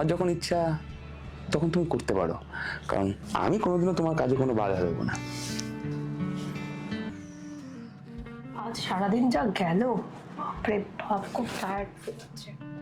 তোমার যখন ইচ্ছা তখন তুমি করতে পারো। কারণ আমি কোনোদিনও তোমার কাজে কোনো বাধা দেবো না। আজ সারাদিন যা গেল বাপরে বাপ খুব টায়ার্ড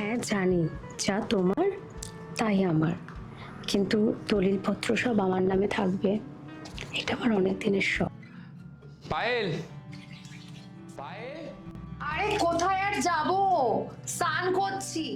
হ্যাঁ জানি যা তোমার তাই আমার। কিন্তু দলিলপত্র সব আমার নামে থাকবে। এটা আমার অনেক দিনের শখ। পায়েল! পায়েল! আরে কোথায় আর যাব? স্নান করছি।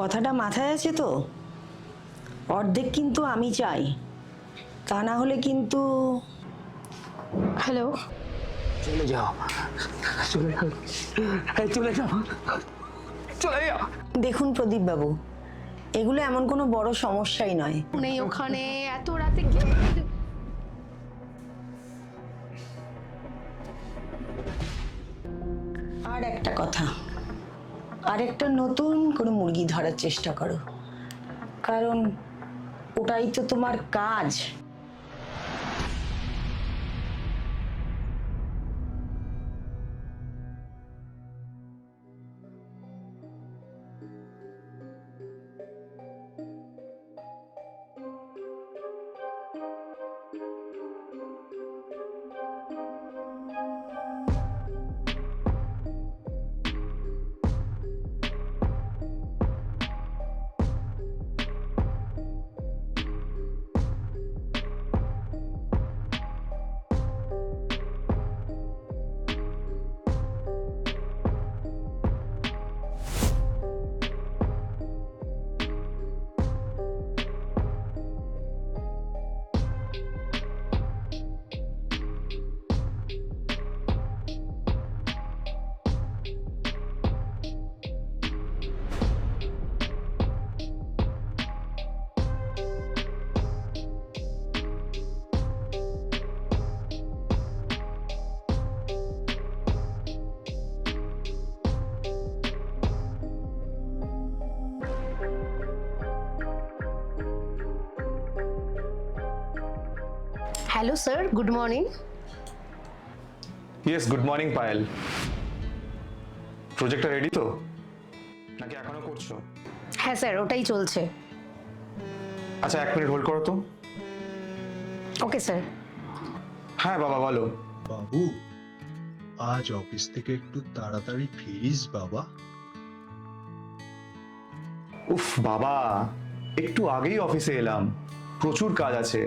কথাটা মাথায় আছে তো? অর্ধেক কিন্তু আমি চাই। তা না হলে কিন্তু হ্যালো। চলে যাও। চলে যাও। চলে যাও। চলে যাও। দেখুন প্রদীপ বাবু এগুলো এমন কোনো বড় সমস্যাই নয়। নেই ওখানে এত রাতে কে আর একটা কথা। আরেকটা নতুন কোনো মুরগি ধরার চেষ্টা করো। কারণ ওটাই তো তোমার কাজ। Hello sir good morning yes good morning Payel প্রজেক্টটা রেডি তো নাকি এখনও করছ হ্যাঁ স্যার ওটাই চলছে আচ্ছা এক মিনিট হোল্ড করো তো ওকে স্যার হ্যাঁ বাবা বলো বাবু আজ অফিস থেকে একটু তাড়াতাড়ি ফিরিস বাবা উফ বাবা একটু আগেই অফিসে এলাম প্রচুর কাজ আছে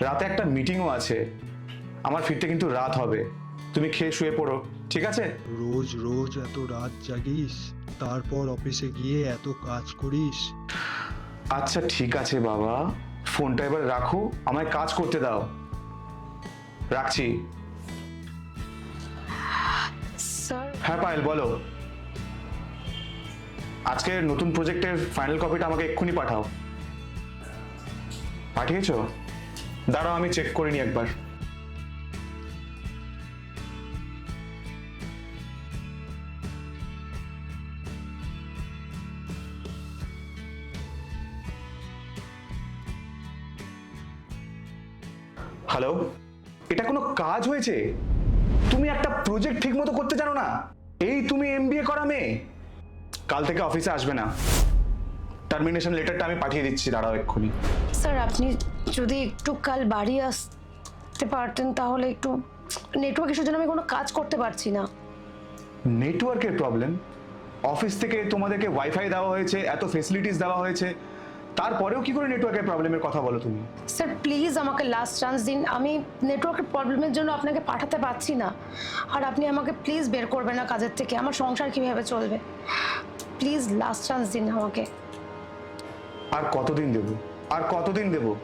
রাতে একটা মিটিংও আছে। আমার ফিরতে কিন্তু রাত হবে। তুমি খেয়ে শুয়ে পড়ো ঠিক আছে? রোজ রোজ এত রাত জাগিস তারপর অফিসে গিয়ে এত কাজ করিস। আচ্ছা ঠিক আছে বাবা। ফোনটা এবার রাখো আমায় কাজ করতে দাও। রাখছি। হ্যাঁ পায়েল বলো। আজকের নতুন প্রজেক্টের ফাইনাল কপিটা আমাকে এক্ষুনি পাঠাও। পাঠিয়েছো? দাঁড়াও, আমি চেক করে নিই একবার। হ্যালো এটা কোনো কাজ হয়েছে? তুমি একটা প্রজেক্ট ঠিক মতো করতে জানো না। এই তুমি এমবিএ করা মেয়ে। কাল থেকে অফিসে আসবে না। টার্মিনেশন লেটারটা আমি পাঠিয়ে দিচ্ছি, দাঁড়াও এক্ষুনি। স্যার আপনি যদি একটু কাল বাড়ি আসতে পারতেন তাহলে একটু নেটওয়ার্ক ইস্যুর জন্য আমি কোনো কাজ করতে পারছি না। নেটওয়ার্কের প্রবলেম অফিস থেকে তোমাদেরকে ওয়াইফাই দেওয়া হয়েছে এত ফেসিলিটিস দেওয়া হয়েছে। তারপরেও কি করে নেটওয়ার্কের প্রবলেমের কথা বলো তুমি? স্যার প্লিজ আমাকে লাস্ট চান্স দিন। আমি নেটওয়ার্কের প্রবলেমের জন্য আপনাকে পাঠাতে পারছি না। আর আপনি আমাকে প্লিজ বের করবেন না কাজের থেকে। আমার সংসার কীভাবে চলবে? প্লিজ লাস্ট চান্স দিন আমাকে। আর কতদিন দেব? আর কতদিন দেব?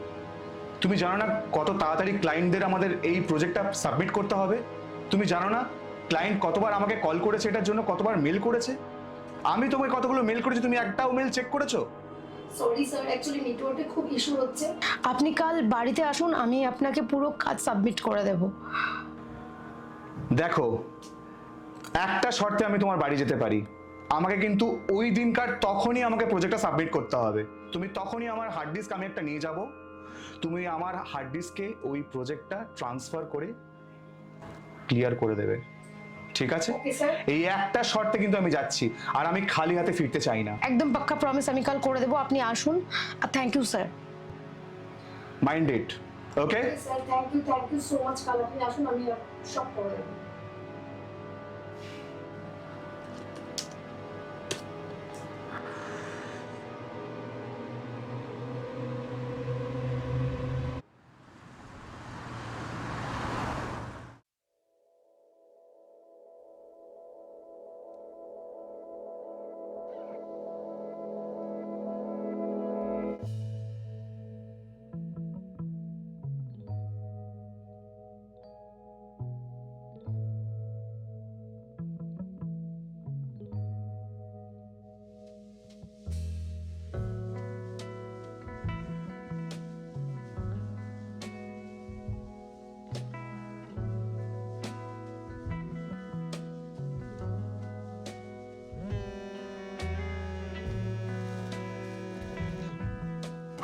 তুমি জানো না কত তাড়াতাড়ি ক্লায়েন্টদের আমাদের এই প্রজেক্টটা সাবমিট করতে হবে? তুমি জানো না ক্লায়েন্ট কতবার আমাকে কল করেছে এটার জন্য কতবার মেল করেছে? আমি তোমাকে কতগুলো মেল করেছি তুমি একটাও মেল চেক করেছ? সরি স্যার অ্যাকচুয়ালি নেটওয়ার্কে খুব ইস্যু হচ্ছে। আপনি কাল বাড়িতে আসুন আমি আপনাকে পুরো কাজ সাবমিট করে দেব। দেখো একটা শর্তে আমি তোমার বাড়ি যেতে পারি। আমাকে কিন্তু ওই দিনকার তখনই আমাকে প্রজেক্টটা সাবমিট করতে হবে। তুমি তখনই আমার হার্ড ডিস্ক আমি একটা নিয়ে যাব। তুমি আমার হার্ড ডিস্কে ওই প্রজেক্টটা ট্রান্সফার করে ক্লিয়ার করে দেবে। ঠিক আছে? এই একটা শর্তে কিন্তু আমি যাচ্ছি আর আমি খালি হাতে ফিরতে চাই না। একদম পাক্কা প্রমিস আমি কাল করে দেবো আপনি আসুন। আর thank you sir mind it okay sir thank you thank you so much কাল আপনি আসুন আমি সব করে দেবো।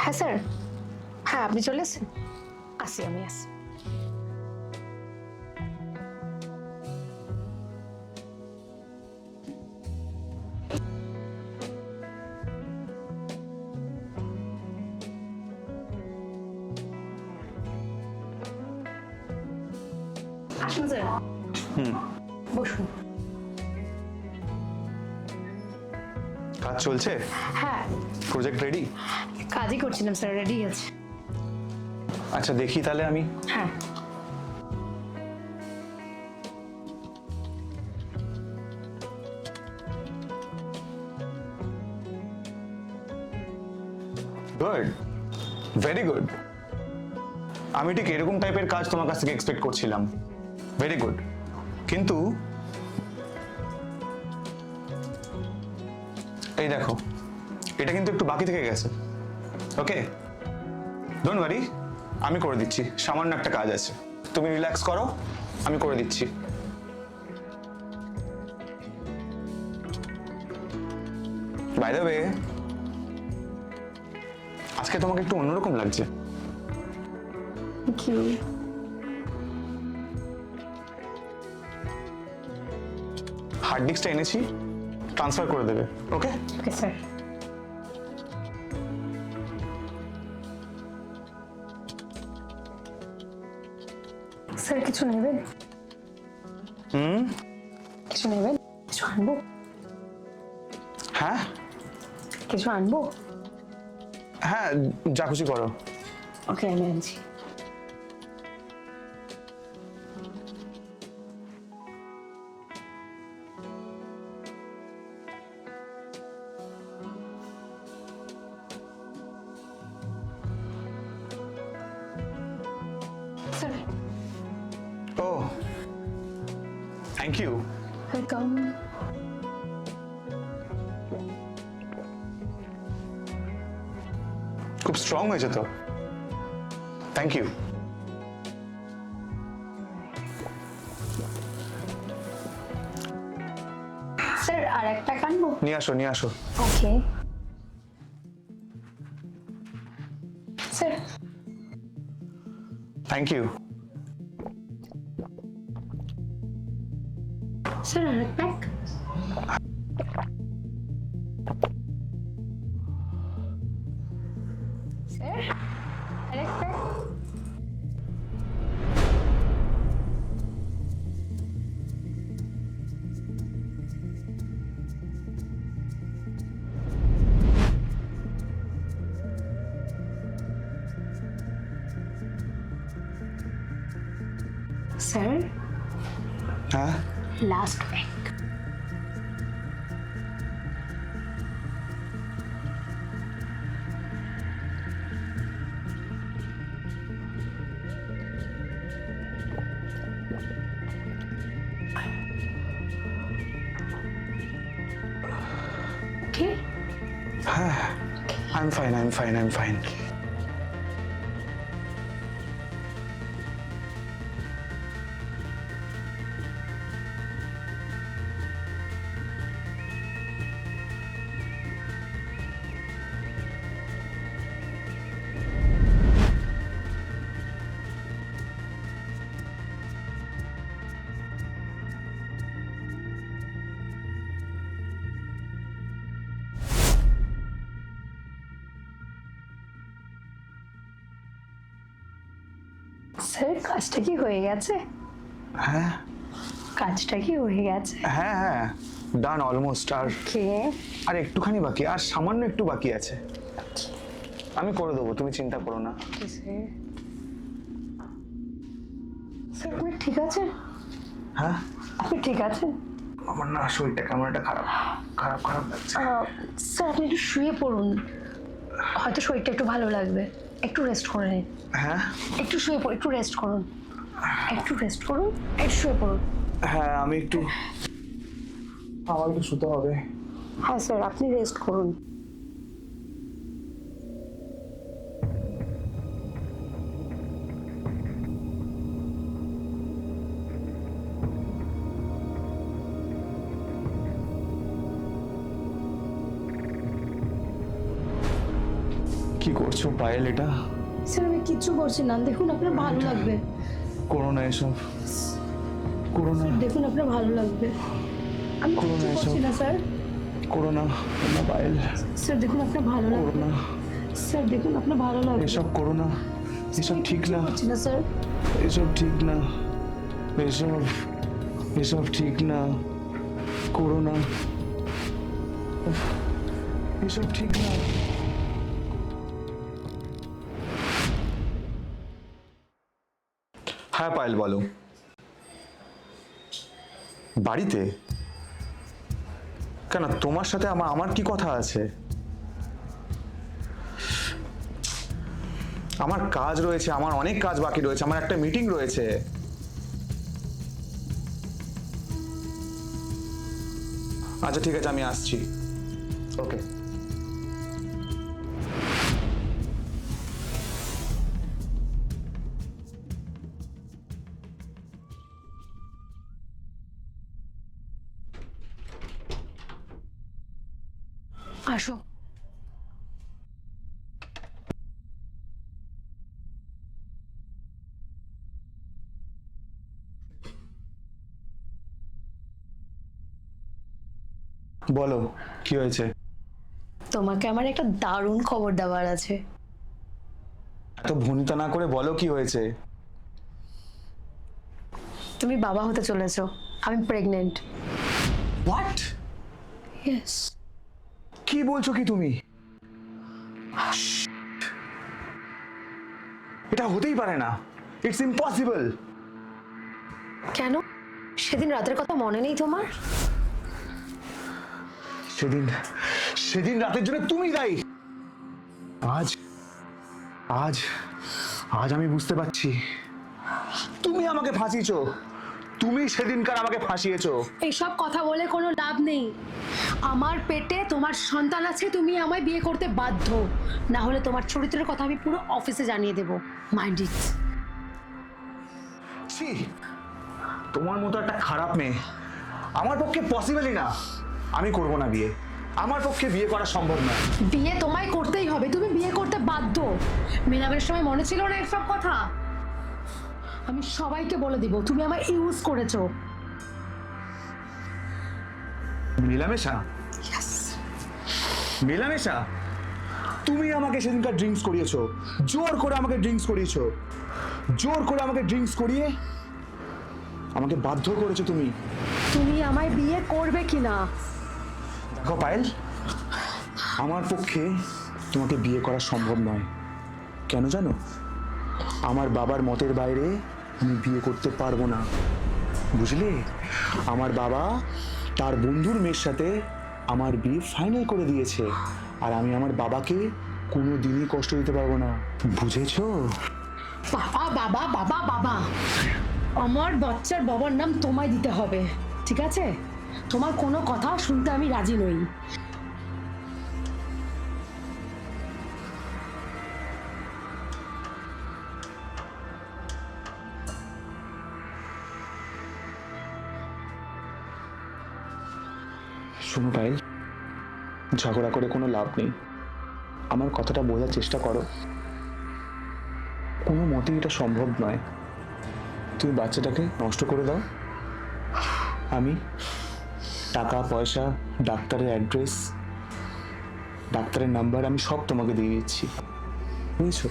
হ্যাঁ স্যার। হ্যাঁ আপনি চলে আসেন আসি আমি আসি। কাজ চলছে? হ্যাঁ। প্রজেক্ট রেডি কাজই করছিলাম স্যার রেডি আছে। আচ্ছা দেখি তাহলে আমি। হ্যাঁ। গুড ভেরি গুড আমি ঠিক এরকম টাইপের কাজ তোমার কাছ থেকে এক্সপেক্ট করছিলাম। ভেরি গুড কিন্তু এই দেখো এটা কিন্তু একটু বাকি থেকে গেছে। ওকে ডোন্ট ওয়ারি আমি করে দিচ্ছি। সামান্য একটা কাজ আছে। তুমি রিল্যাক্স করো আমি করে দিচ্ছি। বাই দ্য ওয়ে আজকে তোমাকে একটু অন্যরকম লাগছে। হার্ড ডিস্কটা এনেছি। ট্রান্সফার করে দেবে। ওকে ওকে স্যার স্যার কিছু নেবেন? হুম? কিছু নেবেন? কিছু আনব? হ্যাঁ? কিছু আনব? হ্যাঁ যা খুশি করো। ওকে আমি আনছি। ওয়েলকাম খুব স্ট্রং হয়েছে তো। থ্যাংক ইউ স্যার আর একটা আনব নিয়ে আসো নিয়ে আসো। Okay sir thank you sir R I'm fine, I'm fine, I'm fine. Sir কাজটা কি হয়ে গেছে? হ্যাঁ। কাজটা কি হয়ে গেছে? হ্যাঁ হ্যাঁ। ডান অলমোস্ট আর কে আর একটুখানি বাকি আর সামান্য একটু বাকি আছে। আমি করে দেবো তুমি চিন্তা করো না। স্যার স্যার আপনি ঠিক আছেন? হ্যাঁ। আপনি ঠিক আছেন? আমার না শরীরটা কেমন একটা খারাপ খারাপ খারাপ লাগছে। স্যার আপনি একটু শুয়ে পড়ুন। হয়তো শরীরটা একটু ভালো লাগবে। একটু রেস্ট করে নিন। হ্যাঁ? একটু শুয়ে পড়ুন একটু রেস্ট করুন। একটু রেস্ট করুন একটু শুয়ে পড়ুন। হ্যাঁ আমি একটু আমার একটু শুতে হবে। হ্যাঁ স্যার আপনি রেস্ট করুন। কি করছ পায়েল এটা? স্যার আমি কিচ্ছু করছি না। দেখুন আপনার ভালো লাগবে। করো না এসব। করো না। দেখুন আপনার ভালো লাগবে। আমি করো না এসব। না স্যার। করো না না পায়েল। স্যার দেখুন আপনার ভালো করো না। স্যার দেখুন আপনার ভালো লাগবে। এসব করো না। এসব ঠিক না। না স্যার। এসব ঠিক না। এসব এসব ঠিক না। করো না। এসব ঠিক না। হ্যাঁ পায়েল বলো? বাড়িতে? কেন তোমার সাথে আমার আমার কি কথা আছে? আমার কাজ রয়েছে, আমার অনেক কাজ বাকি রয়েছে, আমার একটা মিটিং রয়েছে। আচ্ছা ঠিক আছে, আমি আসছি। ওকে আসো। বলো কি হয়েছে? তোমাকে আমার একটা দারুণ খবর দেওয়ার আছে। এত ভনিতা না করে বলো কি হয়েছে? তুমি বাবা হতে চলেছো। আমি প্রেগনেন্ট হোয়াট ইয়েস কি বলছো কি তুমি? এটা হতেই পারে না। ইটস ইম্পসিবল কেন? সেদিন রাতের কথা মনে নেই তোমার? সেদিন সেদিন রাতের জন্য তুমি দায়ী। আজ আজ আজ আমি বুঝতে পারছি। তুমি আমাকে ফাঁসিয়েছো। তুমি সেদিনকার আমাকে ফাঁসিয়েছো। এইসব কথা বলে কোনো লাভ নেই। আমার পেটে তোমার সন্তান আছে তুমি আমায় বিয়ে করতে বাধ্য। না হলে তোমার চরিত্রের কথা আমি পুরো অফিসে জানিয়ে দেবো। মাইন্ড ইট ছি তোমার মতো একটা খারাপ মেয়ে আমার পক্ষে পসিবলই না। আমি করব না বিয়ে। আমার পক্ষে বিয়ে করা সম্ভব না। বিয়ে তোমায় করতেই হবে তুমি বিয়ে করতে বাধ্য। মেলামের সময় মনে ছিল না এসব কথা? আমি সবাইকে বলে দিব তুমি আমায় ইউজ করেছ। মেলামেশা? মেলামেশা? তুমি আমাকে সেদিনকার ড্রিঙ্কস করিয়েছো। জোর করে আমাকে ড্রিঙ্কস করিয়েছো। জোর করে আমাকে ড্রিঙ্কস করিয়ে আমাকে বাধ্য করেছ তুমি। তুমি আমায় বিয়ে করবে কিনা? দেখো পায়েল আমার পক্ষে তোমাকে বিয়ে করা সম্ভব নয়। কেন জানো? আমার বাবার মতের বাইরে আমি বিয়ে করতে পারব না। বুঝলে? আমার বাবা তার বন্ধুর মেয়ের সাথে আমার বিয়ে ফাইনাল করে দিয়েছে। আর আমি আমার বাবাকে কোনো দিনই কষ্ট দিতে পারব না। বুঝেছ? বাবা বাবা বাবা বাবা। আমার বাচ্চার বাবার নাম তোমায় দিতে হবে, ঠিক আছে? তোমার কোনো কথা শুনতে আমি রাজি নই। শোনো পায়েল ঝগড়া করে কোনো লাভ নেই। আমার কথাটা বোঝার চেষ্টা করো। কোনো মতেই এটা সম্ভব নয়। তুমি বাচ্চাটাকে নষ্ট করে দাও। আমি টাকা, পয়সা, ডাক্তারের অ্যাড্রেস, ডাক্তারের নাম্বার, আমি সব তোমাকে দিয়ে দিচ্ছি। বুঝেছ?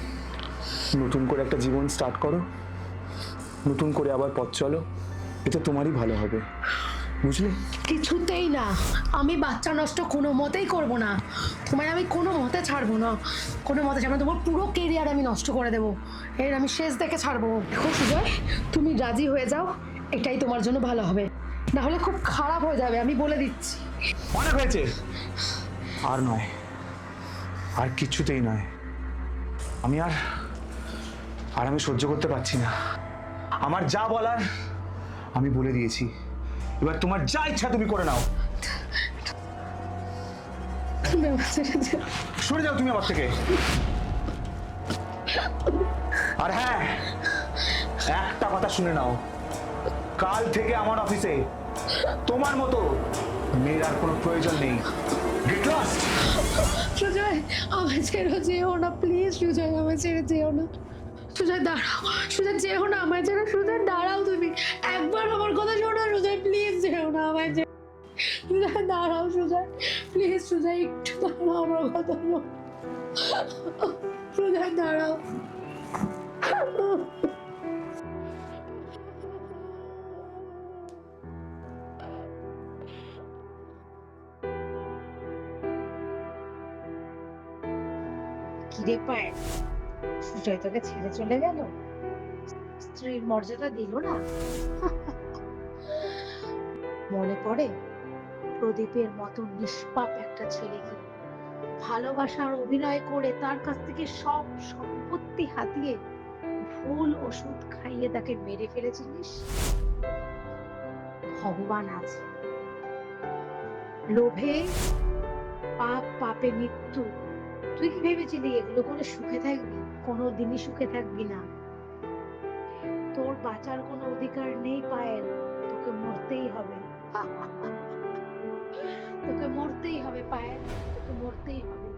নতুন করে একটা জীবন স্টার্ট করো। নতুন করে আবার পথ চলো। এতে তোমারই ভালো হবে। বুঝলে? কিছুতেই না। আমি বাচ্চা নষ্ট কোনো মতেই করব না। তোমায় আমি কোনো মতে ছাড়বো না। কোনো মতে ছাড়বো তোমার পুরো কেরিয়ার আমি নষ্ট করে দেবো। এর আমি শেষ দেখে ছাড়বো। দেখো সুজয় তুমি রাজি হয়ে যাও এটাই তোমার জন্য ভালো হবে। না হলে খুব খারাপ হয়ে যাবে আমি বলে দিচ্ছি। অনেক হয়েছে। আর নয়। আর কিছুতেই নয়। আমি আর আর আমি সহ্য করতে পারছি না। আমার যা বলার আমি বলে দিয়েছি। এবার তোমার যা ইচ্ছা তুমি করে নাও। সরে যাও তুমি আমার থেকে। আর হ্যাঁ একটা কথা শুনে নাও। কাল থেকে আমার অফিসে তোমার মতো মেয়ের আর কোনো প্রয়োজন নেই। গেট সুজয় ছেড়ে যেও না প্লিজ সুজয় আমার ছেড়ে যেও না। সুজয়, দাঁড়াও। সুজয়, যেও না আমার ছেড়ে সুজয়, দাঁড়াও তুমি। একবার আমার কথা শোনো সুজয় প্লিজ যেও না আমার ছেড়ে সুজয়, দাঁড়াও সুজয়। প্লিজ সুজয়, একটু দাঁড়াও আমার কথা সুজয়, দাঁড়াও। কিরে পায় সুজয় তোকে ছেড়ে চলে গেল? স্ত্রীর মর্যাদা দিল না? মনে পড়ে প্রদীপের মতো নিষ্পাপ একটা ছেলেকে ভালোবাসার অভিনয় করে তার কাছ থেকে সব সম্পত্তি হাতিয়ে ভুল ওষুধ খাইয়ে তাকে মেরে ফেলেছিলিস ভগবান আছে। লোভে পাপ, পাপে মৃত্যু। তুই কি ভেবেছিলি এগুলো করে সুখে থাকবি? কোনো দিনই সুখে থাকবি না। তোর বাঁচার কোনো অধিকার নেই পায়েল, তোকে মরতেই হবে। তোকে মরতেই হবে পায়েল, তোকে মরতেই হবে।